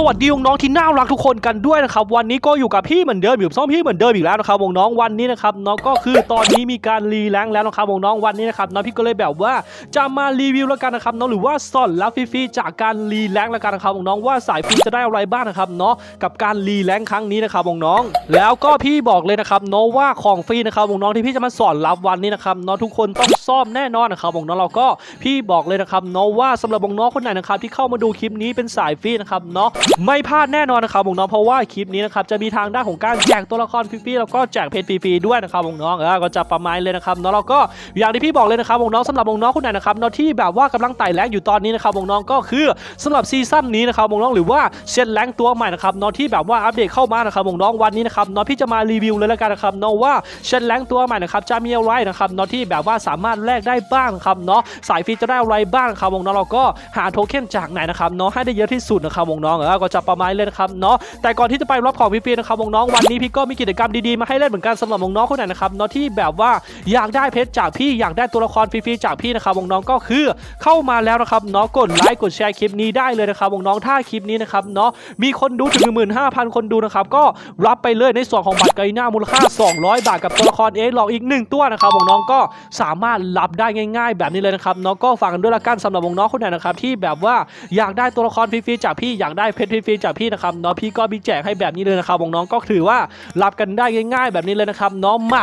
สวัสดีน้องๆที่น่ารักทุกคนกันด้วยนะครับวันนี้ก็อยู่กับพี่เหมือนเดิมอยู่ซ่อมพี่เหมือนเดิมอีกแล้วนะครับวงน้องวันนี้นะครับน้องก็คือตอนนี้มีการรีแลงค์แล้วนะครับวงน้องวันนี้นะครับน้องพี่ก็เลยแบบว่าจะมารีวิวแล้วกันนะครับน้องหรือว่าสอนรับฟรีๆจากการรีแลงค์แล้วกันนะครับวงน้องว่าสายฟรีจะได้อะไรบ้างนะครับเนาะกับการรีแลงค์ครั้งนี้นะครับวงน้อง แล้วก็พี่บอกเลยนะครับเนาะว่าของฟรีนะครับวงน้องที่พี่จะมาสอนรับวันนี้นะครับเนาะทุกคนต้องซ่อมแน่นอนนะครับน้องเราก็พี่บอกเลยนะครับเนาะว่าสำหรับน้องคนไหนนะครับที่เข้ามาดูคลิปนี้เป็นสายฟรีนะครับเนาะไม่พลาดแน่นอนนะครับผมน้องเพราะว่าคลิปนี้นะครับจะมีทางด้านของการแจกตัวละครฟรีๆแล้วก็แจกเพจฟรีๆด้วยนะครับผมน้องเออก็จะประมาณเลยนะครับเนาะแล้วก็อย่างที่พี่บอกเลยนะครับผมน้องสำหรับผมน้องคนไหนนะครับเนาะที่แบบว่ากำลังไต่แรงอยู่ตอนนี้นะครับผมน้องก็คือสำหรับซีซั่นนี้นะครับผมน้องหรือว่าเซตแรงตัวใหม่นะครับเนาะที่แบบว่าอัปเดตเข้ามานะครับผมน้องวันนี้นะครับเนาะพี่จะมารีวิวเลยแล้วกันนะครับเนาะว่าเซตแรงตัวใหม่นะครับจะมีอะไรนะครับเนาะที่แบบว่าสามารถแลกได้บ้างนะครับเนาะสายฟรีจะได้อะไรบ้างครับผมน้องเราก็หาโทเค็นจากไหนนะครับเนาะให้ได้เยอะที่สุดนะครับผมน้องเออก็จะประมาณเลยนะครับเนาะแต่ก่อนที่จะไปรับของฟรีๆนะครับวงน้องวันนี้พี่ก็มีกิจกรรมดีๆมาให้เล่นเหมือนกันสำหรับวงน้องคนไหนนะครับเนาะที่แบบว่าอยากได้เพชรจากพี่อยากได้ตัวละครฟรีๆจากพี่นะครับวงน้องก็คือเข้ามาแล้วนะครับเนาะกดไลค์กดแชร์คลิปนี้ได้เลยนะครับวงน้องถ้าคลิปนี้นะครับเนาะมีคนดูถึง 15,000 คนดูนะครับก็รับไปเลยในส่วนของบัตรไกน่ามูลค่า 200 บาทกับตัวละครเอสหลอกอีกหนึ่งตัวนะครับวงน้องก็สามารถรับได้ง่าย ๆ แบบนี้เลยนะครับเนาะก็ฝากกันด้วยละกันสำหรับน้องคนไหนนะครับที่แบบว่าอยากได้ตัวละครฟรีๆจากพี่อยากได้เพชรฟรีๆจากพี่นะครับน้องพี่ก็มีแจกให้แบบนี้เลยนะครับน้องก็ถือว่ารับกันได้ง่ายๆ แบบนี้เลยนะครับน้องมา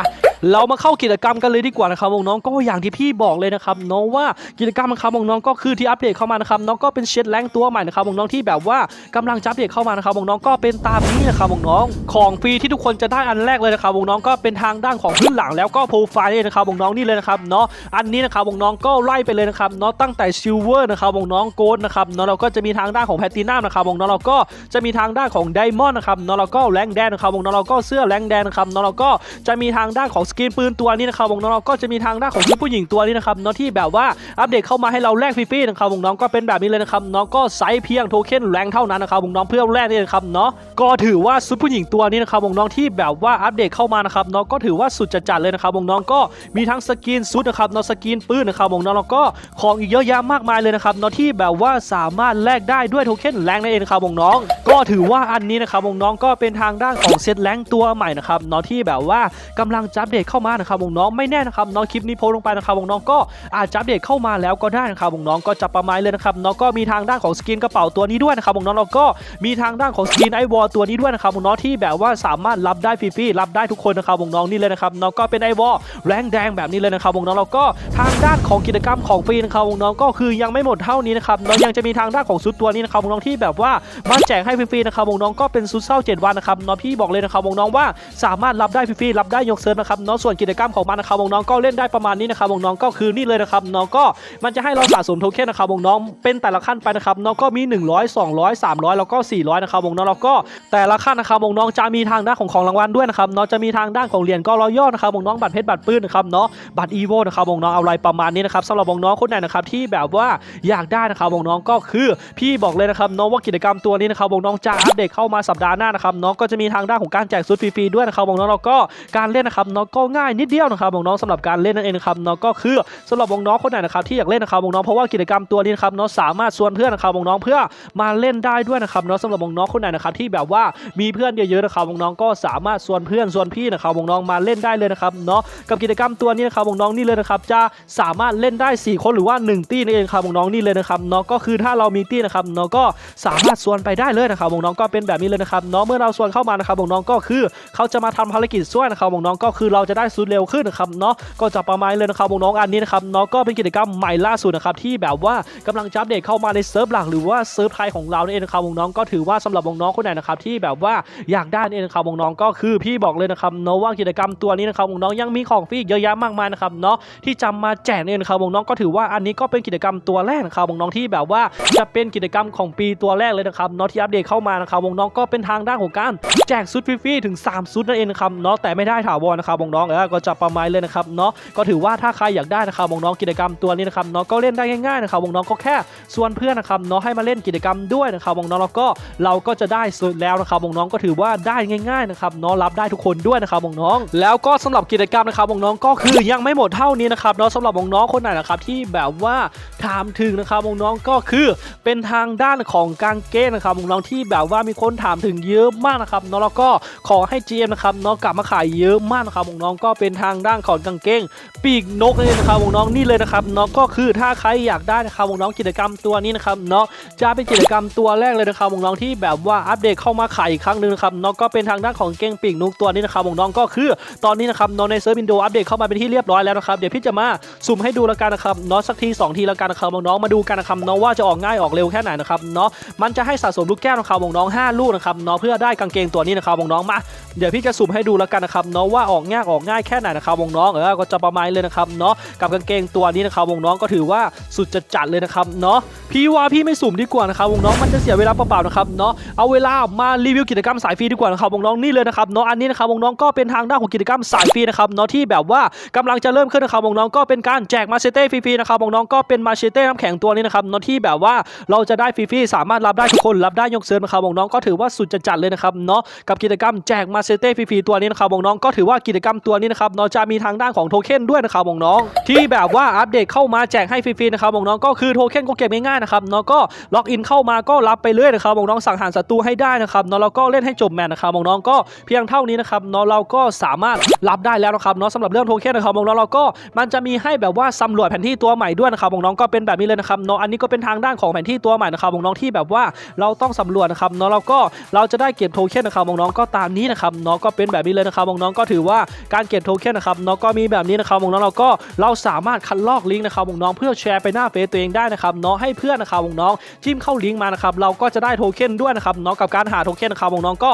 เรามาเข้ากิจกรรมกันเลยดีกว่านะครับน้องก็อย่างที่พี่บอกเลยนะครับน้องว่ากิจกรรมนะครับน้องก็คือที่อัปเดตเข้ามานะครับน้องก็เป็นเช็ดแรงตัวใหม่นะครับน้องที่แบบว่ากำลังจะอัปเดตเข้ามานะครับน้องก็เป็นตามนี้นะครับน้องของฟรีที่ทุกคนจะได้อันแรกเลยนะครับน้องก็เป็นทางด้านของพื้นหลังแล้วก็โปรไฟล์นะครับน้องนี่เลยนะครับเนาะอันนี้นะครับน้องก็ไล่ไปเลยนะครับเนาะตั้งแต่ซิลเวอร์นะครับน้องโกลด์นะครับเนาะเราก็จะมีทางด้านของแพลตินัมนะครับน้องเราก็จะมีทางด้านของไดมอนด์นะครับเนาะเราก็แรงแดนนะครับน้องเราก็เสื้อแรงแดนนะครับน้องเราก็จะมีทางด้านของสกินปืนตัวนี้นะครับวงน้องก็จะมีทางด้านของชุดผู้หญิงตัวนี้นะครับเนาะที่แบบว่าอัปเดตเข้ามาให้เราแลกฟรีๆนะครับวงน้องก็เป็นแบบนี้เลยนะครับน้องก็ไซส์เพียงโทเค็นแรงเท่านั้นนะครับวงน้องเพื่อแลกนี่นะครับเนาะก็ถือว่าชุดผู้หญิงตัวนี้นะครับวงน้องที่แบบว่าอัปเดตเข้ามานะครับน้องก็ถือว่าสุดจัดๆเลยนะครับวงน้องก็มีทั้งสกินซุดนะครับน้องสกินปืนนะครับวงน้องแล้วก็ของอีกเยอะแยะมากมายเลยนะครับเนาะที่แบบว่าสามารถแลกได้ด้วยโทเค็นแรงนั่นเองนะครับน้อง ก็ถือว่าอันนี้นะครับน้องก็เป็นทางด้านของเซตแรงตัวใหม่นะครับเนาะที่แบบว่ากำลังจะอัปเดตเข้ามานะครับวงน้องไม่แน่นะครับน้องคลิปนี้โพสลงไปนะครับวงน้องก็อาจจะอัปเดตเข้ามาแล้วก็ได้นะครับวงน้องก็จะประมาณเลยนะครับน้องก็มีทางด้านของสกินกระเป๋าตัวนี้ด้วยนะครับวงน้องๆแล้วก็มีทางด้านของสกินไอวอลตัวนี้ด้วยนะครับวงน้องที่แบบว่าสามารถรับได้ฟรีๆรับได้ทุกคนนะครับวงน้องนี่เลยนะครับน้องก็เป็นไอวอลแรงแดงแบบนี้เลยนะครับวงน้องๆแล้วก็ทางด้านของกิจกรรมของฟรีนะครับวงน้องก็คือยังไม่หมดเท่านี้นะครับน้องยังจะมีทางด้านของซุดตัวนี้นะครับวงน้องที่แบบว่ามาแจกให้ฟรีๆนะครับน้องก็เป็นซุดเศร้า7วันนะครับน้องพี่บอกเลยนะครับน้องว่าสามารถรับได้ฟรีๆรับได้ยกเซิร์ฟนะครับน้องส่วนกิจกรรมของมันนะครับน้องก็เล่นได้ประมาณนี้นะครับน้องก็คือนี่เลยนะครับน้องก็มันจะให้เราสะสมโทเค็นนะครับน้องเป็นแต่ละขั้นไปนะครับน้องก็มี 100 200 300 แล้วก็ 400นะครับน้องแล้วก็แต่ละขั้นนะครับน้องจะมีทางด้านของของรางวัลด้วยนะครับน้องจะมีทางด้านของเหรียญกอรอย่อนะครับน้องบัตรเพชรบัตรปื้นนะครับเนาะบัตรอีโวนะครับน้องเอาอะไรประมาณนี้นะครับสำหรับน้องคนไหนนะครับที่แบบว่าอยากได้นะครับน้องก็คือพี่บอกเลยนะครับน้องว่ากิจกรรมตัวนี้นะครับน้องจะอัปเดตเข้ามาสัปดาห์หน้านะครับน้องก็จะมีทางด้านของการแจกซุดฟรีๆด้วยนะครับน้องแล้วก็การเล่นนะครับน้องก็ง่ายนิดเดียวนะครับน้องๆสำหรับการเล่นนั่นเองนะครับน้องก็คือสำหรับน้องคนไหนนะครับที่อยากเล่นนะครับน้องเพราะว่ากิจกรรมตัวนี้นะครับน้องสามารถชวนเพื่อนนะครับน้องเพื่อมาเล่นได้ด้วยนะครับน้องสำหรับน้องคนไหนนะครับที่แบบว่ามีเพื่อนเยอะๆนะครับน้องก็สามารถชวนเพื่อนชวนพี่นะครับน้องมาเล่นได้เลยนะครับเนาะกับกิจกรรมตัวนี้นะครับน้องนี่เลยนะครับจะสามารถเล่นได้ 4 คนหรือว่า 1 ตี้นั่นเองครับน้องนี่เลยนะครับเนาะก็คือถ้าเรามีตี้นะครับน้องก็สามารถชวนไปได้เลยนะครับน้องก็เป็นแบบนี้เลยนะครับเนาะเมื่อเราชวนเข้ามานะครับน้องก็คือเขาจะมาทำภารกิจช่วยนะครับน้องก็คือเราจะได้สุดเร็วขึ้นนะครับเนาะก็จะประมาณเลยนะครับน้องอันนี้นะครับเนาะก็เป็นกิจกรรมใหม่ล่าสุดนะครับที่แบบว่ากำลังจะอัปเดตเข้ามาในเซิร์ฟหลักหรือว่าเซิร์ฟไทยของเรานั่นเองนะครับน้องก็ถือว่าสำหรับน้องคนไหนนะครับที่แบบว่าอยากได้นั่นเองนะครับน้องก็คือพี่บอกเลยนะครับเนาะว่ากิจกรรมตัวนี้นะครับน้องยังมีของฟรีเยอะแยะมากมายนะครับเนาะที่จะมาแจกนั่นเองนะครับน้องก็ถือว่าอันนี้ก็เป็นกิจกรรมตัวแรกนะครับน้องที่แบบว่าจะเป็นกิจกรรมของปีตัวแรกเลยนะครับเนาะที่อัปเดตเข้ามานะครับน้องก็เป็นทางด้านของการแจกซุดฟรีๆถึง3ซุดนั่นเองนะครับเนาะแต่ไม่ได้ถาวรนะครับน้น้องๆเออก็จะประมาณเลยนะครับเนาะก็ถือว่าถ้าใครอยากได้นะครับน้องๆกิจกรรมตัวนี้นะครับเนาะก็เล่นได้ง่ายๆนะครับน้องๆก็แค่ชวนเพื่อนนะครับเนาะให้มาเล่นกิจกรรมด้วยนะครับน้องๆแล้วก็เราก็จะได้สุดแล้วนะครับน้องๆก็ถือว่าได้ง่ายๆนะครับเนาะรับได้ทุกคนด้วยนะครับน้องๆแล้วก็สำหรับกิจกรรมนะครับน้องๆก็คือยังไม่หมดเท่านี้นะครับเนาะสำหรับน้องๆคนไหนนะครับที่แบบว่าถามถึงนะครับน้องๆก็คือเป็นทางด้านของกางเกงนะครับน้องๆที่แบบว่ามีคนถามถึงเยอะมากนะครับเนาะแล้วก็ขอให้ GM นะครับเนาะกลับมาขายเยอะมากนะครับน้องๆก็เป็นทางด้านของกางเกง ปีกนกนี่นะครับน้องนี่เลยนะครับเนาะก็คือถ้าใครอยากได้นะครับน้องกิจกรรมตัวนี้นะครับเนาะจะเป็นกิจกรรมตัวแรกเลยนะครับน้องที่แบบว่าอัปเดตเข้ามาขายอีกครั้งหนึ่งนะครับเนาะก็เป็นทางด้านของเก้งปีกนกตัวนี้นะครับน้องก็คือตอนนี้นะครับเนาะในเซิร์ฟวินโดว์อัปเดตเข้ามาเป็นที่เรียบร้อยแล้วนะครับเดี๋ยวพี่จะมาสุ่มให้ดูแล้วกันนะครับเนาะสักทีสองทีแล้วกันนะครับน้องมาดูกันนะครับเนาะว่าจะออกง่ายออกเร็วแค่ไหนนะครับเนาะมันจะให้สะสมลูกแก้วนะครับน้องๆห้าลูกนะครับเนาะเพื่อได้กางเกงตัวนี้นะครับน้องมาเดี๋ยวพี่จะสุ่มให้ดูแล้วกันนะครับเนาะว่าออกง่ายออกง่ายแค่ไหนนะครับวงน้องเออก็จะประมาณเลยนะครับเนาะกับกางเกงตัวนี้นะครับวงน้องก็ถือว่าสุดจะจัดเลยนะครับเนาะพี่ว่าพี่ไม่สุ่มดีกว่านะครับวงน้องมันจะเสียเวลาเปล่าๆนะครับเนาะเอาเวลามารีวิวกิจกรรมสายฟรีดีกว่านะครับวงน้องนี่เลยนะครับเนาะอันนี้นะครับวงน้องก็เป็นทางด้านของกิจกรรมสายฟรีนะครับเนาะที่แบบว่ากำลังจะเริ่มขึ้นนะครับวงน้องก็เป็นการแจกมาเชเต้ฟรีๆนะครับวงน้องก็เป็นมาเชเต้น้ำแข็งตัวนี้นะครับเนาะที่แบบว่าเราจะได้ฟรีๆสามารถรับได้ทุกคนรับได้ยกเซิร์ฟนะครับวงน้องก็ถือว่าสุดจะจัดเลยนะครับเนาะกับกิจกรรมแจกมาเชเต้ฟรีๆตัวนี้นะครับวงน้องก็ถือว่ากิจกรรมตัวนี้นะครับเนาะจะมีทางด้านของโทเค็นด้วยนะครับวงน้องที่แบบว่าอัปเดตเข้ามาแจกให้ฟรีๆนะครับวงน้องก็คือโทเค็นก็เก็บง่ายๆนะครับเนาะก็ล็อกอินเข้ามาก็รับไปเรื่อยนะครับวงน้องสังหารศัตรูให้ได้นะครับเนาะแล้วก็เล่นให้จบแมตช์นะครับวงน้องก็เพียงเท่านี้นะครับเนาะเราก็สามารถรับได้แล้วนะครับเนาะสำหรับเรื่องโทเค็นนะครับวงน้องเราก็มันจะมีให้แบบว่าสำรวจแผนที่ตัวใหม่ด้วยนะครับวงน้องก็เป็นแบบนี้เลยนะครับเนาะอันนี้ก็เป็นทางด้านของแผนที่ตัวใหม่นะครับวงน้องที่แบบว่าเราต้องสำรวจนะครับเนาะเราก็เราจะได้เก็บโทเค็นนะครับวงน้องก็ตามนี้นะครับเนาะก็เป็นแบบนี้เลยนะครับวงน้องก็ถือว่าการเก็บโทเค็นนะครับเนาะก็มีแบบนี้นะครับวงน้องเราก็เราสามารถคัดลอกลิงก์นะครับวงน้องเพื่อแชร์ไปหน้าเฟซตัวเองได้นะครับเนาะให้เพื่อนนะครับวงน้องจิ้มเข้าลิงก์มานะครับเราก็จะได้โทเค็นด้วยนะครับเนาะกับการหาโทเค็นนะครับวงน้องก็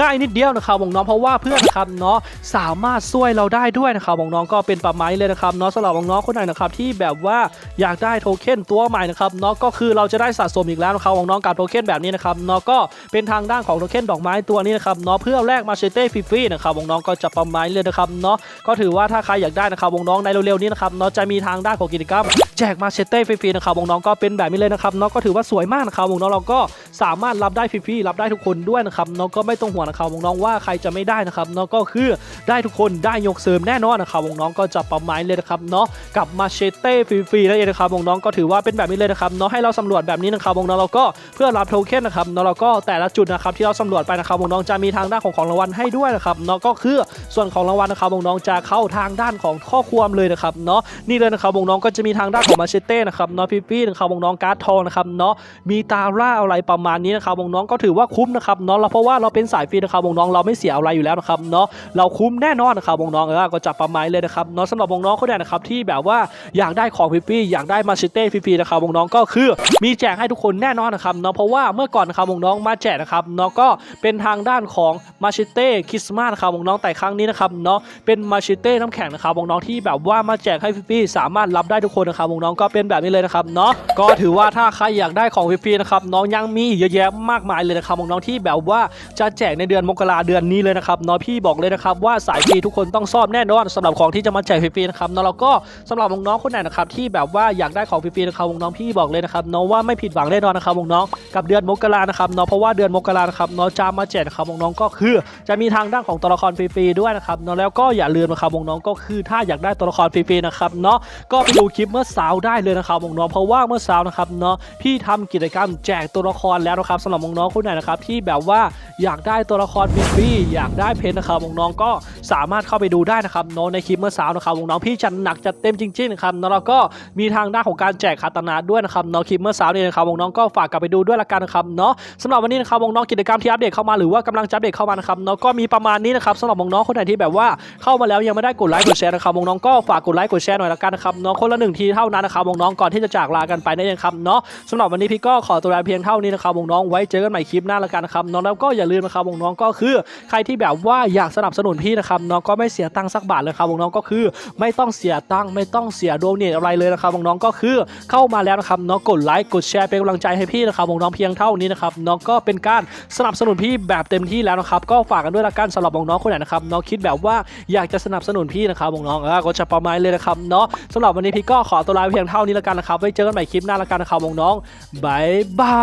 ง่ายนิดเดียวนะครับวงน้องเพราะว่าเพื่อนนะครับเนาะสามารถช่วยเราได้ด้วยนะครับวงน้องก็เป็นประมาณนี้เลยนะครับเนาะสำหรับวงน้องคนไหนนะครับที่แบบว่าอยากได้โทเค็นตัวใหม่นะครับเนาะก็คือเราจะได้สะสมอีกแล้วนะครับวงน้องกับโทเค็นแบบนี้นะครับเนาะก็เป็นทางด้านของโทเค็นดอกไม้ตัวนี้นะครับเนาะเพื่อแลกมาเชเต้ฟรีๆนะครับวงน้องก็จะประมาณเลยนะครับเนาะก็ถือว่าถ้าใครอยากได้นะครับวงน้องในเร็วๆนี้นะครับเนาะจะมีทางด้านของกิจกรรม แจกมาเชเต้ฟรีๆนะครับวงน้องก็เป็นแบบนี้เลยนะครับเนาะก็ถือว่าสวยมากนะครับวงน้องเราก็สามารถรับได้ฟรีๆรับได้ทุกคนด้วยนะครับเนาะก็ไม่ต้องห่วงนะครับวงน้องว่าใครจะไม่ได้นะครับเนาะก็คือได้ทุกคนได้ยกเสริมแน่นอนนะครับวงน้องก็จะประมาณเลยนะครับเนาะกับมาเชเต้ฟรีๆนั่นเองนะครับวงน้องก็ถือว่าเป็นแบบนี้เลยนะครับเนาะให้เราสำรวจแบบนี้นะครับวงน้องเราก็เพื่อรับโทเค็นนะครับเนาะเราก็แต่ละจุดนะครับที่เราสำรวจไปนะครับวงน้องจะมีทางด้านของของรางวัลให้ด้วยนะครับเนาะก็คือส่วนของรางวัลนะครับวงน้องจะเข้าทางด้านของข้อความเลยนะครับเนาะนี่เลยนะครับวงน้องก็จะมีทางด้านของมาเชเต้นะครับเนาะฟรีๆนะครับวงน้องการ์ดทองนะครับเนาะมีตาล่าอะไรประมาณนี้นะครับวงน้องก็ถือว่าคุ้มนะครับเนาะเพราะว่าเราเป็นสายฟรีนะครับวงน้องเราไม่เสียอะไรอยู่แล้วนะครับเนาะเราคุ้มแน่นอนนะครับวงน้องเออก็จับประมาณเลยนะครับเนาะสำหรับวงน้องคนใดนะครับที่แบบว่าอยากได้ของฟรีๆอยากได้มาเชเต้ฟรีๆนะครับวงน้องก็คือมีแจกให้ทุกคนแน่นอนนะครับเนาะเพราะว่าเมื่อก่อนนะครับวงน้องมาแจกนะครับเนาะก็เป็นทางด้านของมาเชเต้คริสต์มาสนะครับวงน้องแต่ครั้งนี้นะครับเนาะเป็นมาเชเต้น้ำแข็งนะครับวงน้องที่แบบว่ามาแจกให้ฟรีๆสามารถรับได้ทุกคนนะครับวงน้องก็เป็นแบบนี้เลยนะครับเนาะก็ถือว่าถ้าใครอยากได้ของฟรีๆนะครับน้องยังมีเยอะแยะมากมายเลยนะครับวงน้องที่แบบว่าจะแจกในเดือนมกราเดือนนี้เลยนะครับเนาะพี่บอกเลยนะครับว่าสายฟรีทุกคนต้องชอบแน่นอนสำหรับของที่จะมาแจกฟรีๆนะครับเนาะแล้วก็สำหรับวงน้องคนไหนนะครับที่แบบว่าอยากได้ของฟรีๆนะครับวงน้องพี่บอกเลยนะครับเนาะว่าไม่ผิดหวังแน่นอนนะครับวงน้องกับเดือนมกรานะครับเนาะเพราะว่าเดือนมกรานะครับเนาะจะมาแจกนะครับวงน้องก็คือจะมีทางด้านของตัวละครฟรีๆด้วยนะครับเนาะแล้วก็อย่าลืมนะครับวงน้องก็คือถ้าอยากได้ตัวละครฟรีๆนะครับเนาะก็ไปดูคลิปเมื่อเช้าได้เลยนะครับวงน้องเพราะว่าเมื่อเช้านะครับเนาะพี่ทำกิจกรรมแจกตัวละครแล้วนะครับสำหรับวงน้องคนไหนนะครับที่แบบว่าอยากได้ตัวละครฟรีๆอยากได้เพชรนะครับวงน้องก็สามารถเข้าไปดูได้นะครับเนาะในคลิปเมื่อเช้านะครับวงน้องพี่จัดหนักจัดเต็มจริงๆนะครับเนาะแล้วก็มีทางด้านของการแจกคาตานาด้วยนะครับเนาะคลิปเมื่อเช้านี่นะครับวงน้องก็ฝากกลับไปดูด้วยละกันนะครับเนาะสำหรับวันนี้นะครับวงน้องกิจกรรมที่อัปเดตเข้ามาหรือว่ากำลังจะอัปเดตเข้ามานะครับเนาะก็มีประมาณนี้นะครับสำหรับวงน้องคนไหนที่แบบว่าเข้ามาแล้วยังไม่ได้กดไลค์กดแชร์นะครับวงน้องก็ฝากกดไลค์กดแชร์หน่อยละกันนะครับเนาะคนละหนึ่งทีเท่านั้นนะครับวงน้องก่อนที่จะจากลากันไปนั่นเองครับเนาะสำหรับวันนี้พี่ก็ขอตัวลาเพียงเท่านี้นะครับวงน้องไว้เจอกันใหม่คลิปหน้าล้วกันนะครับน้องแล้วก็อย่าลืมนะครับวงน้องก็คือใครที่แบบว่าอยากสนับสนุนพี่นะครับน้องก็ไม่เสียตังค์สักบาทเลยครับวงน้องก็คือ ไม่ต้องเสียตังค์ไม่ต้องเสียโดเนทอะไรเลยนะครับวงน้องก็คือเข้ามาแล้วนะครับน้องกดไลค์กดแชร์เป็นกำลังใจให้พี่นะครับวงน้องเพียงเท่านี้นะครับน้องก็เป็นการสนับสนุนพี่แบบเต็มที่แล้วนะครับก็ฝากกันด้วยละกันสำหรับวงน้องคนไหนนะครับน้องคิดแบบว่าอยากจะสนับสนุนพี่นะครับน้องก็จะประมาณเลยนะครับเนาะสำหรับวันนี้พี่ก็ขอตัวลาเพียงเท่านี้แล้วกันนะครับไว้เจอกันใหม่คลิปหน้าแล้วกันนะครับน้องๆบายบา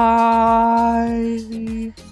ย